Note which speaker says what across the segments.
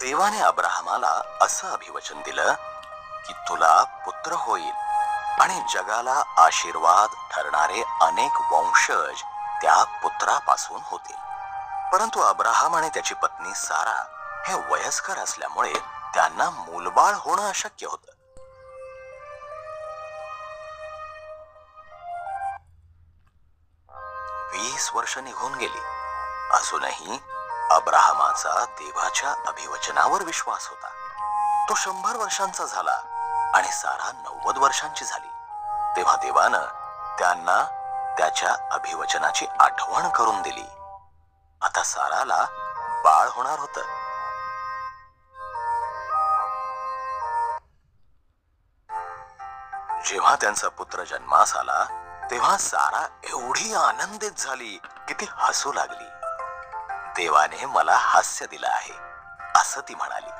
Speaker 1: देवाने अब्राहमाला असं अभिवचन दिलं की तुला पुत्र होईल आणि जगाला आशीर्वाद ठरणारे अनेक वंशज त्या पुत्रापासून होतील. परंतु अब्राहम आणि त्याची पत्नी सारा हे वयस्कर असल्यामुळे त्यांना मूलबाळ होणं अशक्य होत. वीस वर्ष निघून गेली. अजूनही अब्राहमाचा देवाच्या अभिवचनावर विश्वास होता. तो शंभर वर्षांचा झाला आणि सारा नव्वद वर्षांची झाली. तेव्हा देवानं त्यांना त्याच्या अभिवचनाची आठवण करून दिली. आता साराला बाळ होणार होतं. जेव्हा त्यांचा पुत्र जन्मास आला तेव्हा सारा एवढी आनंदित झाली की ती हसू लागली. देवाने मला हास्य दिलं आहे असं ती म्हणाली.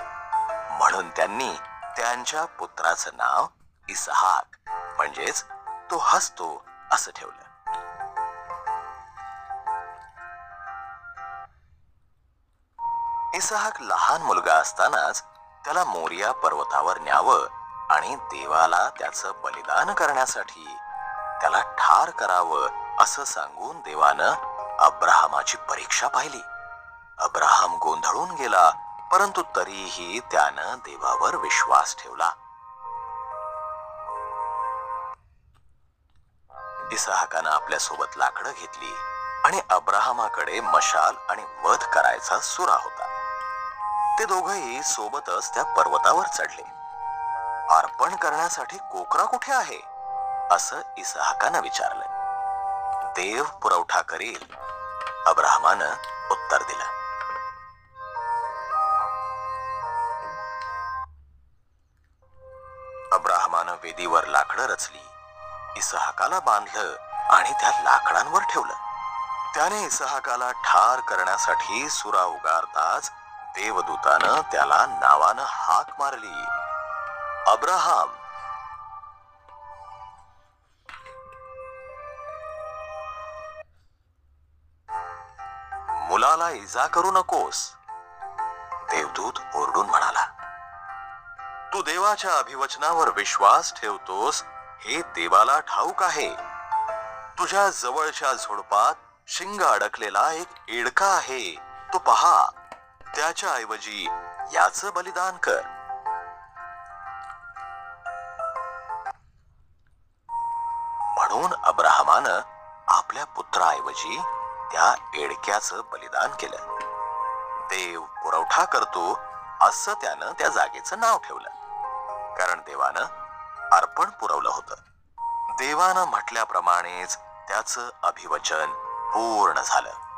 Speaker 1: म्हणून त्यांनी त्यांच्या पुत्राचं नाव इसहाक म्हणजेच तो हसतो असं ठेवलं. इसहाक लहान मुलगा असतानाच त्याला मोरिया पर्वतावर न्यावं आणि देवाला त्याचं बलिदान करण्यासाठी त्याला ठार करावं असं सांगून देवानं अब्राहमाची परीक्षा पाहिली. अब्राहम गोंधळून गेला परंतु तरीही त्यानं देवावर विश्वास ठेवला. इसहाकानं आपल्यासोबत लाकडं घेतली आणि अब्राहमाकडे मशाल आणि वध करायचा सुरा होता. ते दोघही सोबतच त्या पर्वतावर चढले. अर्पण करण्यासाठी कोकरा कुठे आहे? असं इसहाकानं विचारलं. देव पुरवठा करील. अब्राहमानं उत्तर दिलं. अब्राहमानं वेदीवर लाकडं रचली. इसहाकाला बांधलं आणि त्या लाकडांवर ठेवलं. त्याने इसहाकाला ठार करण्यासाठी सुरा उगारताच देवदूतानं त्याला नावानं हाक मारली. अब्राहम. मुलाला इजा करू नकोस. देवदूत ओरडून म्हणाला तू देवाच्या अभिवचनावर विश्वास ठेवतोस हे देवाला ठाऊक आहे. तुझ्या जवळच्या झुडपात शिंग अडकलेला एक एडका आहे. तो पहा त्याच्या ऐवजी याचं बलिदान कर. म्हणून अब्राहमानं आपल्या पुत्राऐवजी त्या एडक्याचं बलिदान केलं. देव पुरवठा करतो असं त्यानं त्या जागेचं नाव ठेवलं. कारण देवानं अर्पण पुरवलं होतं. देवानं म्हटल्याप्रमाणेच त्याचं अभिवचन पूर्ण झालं.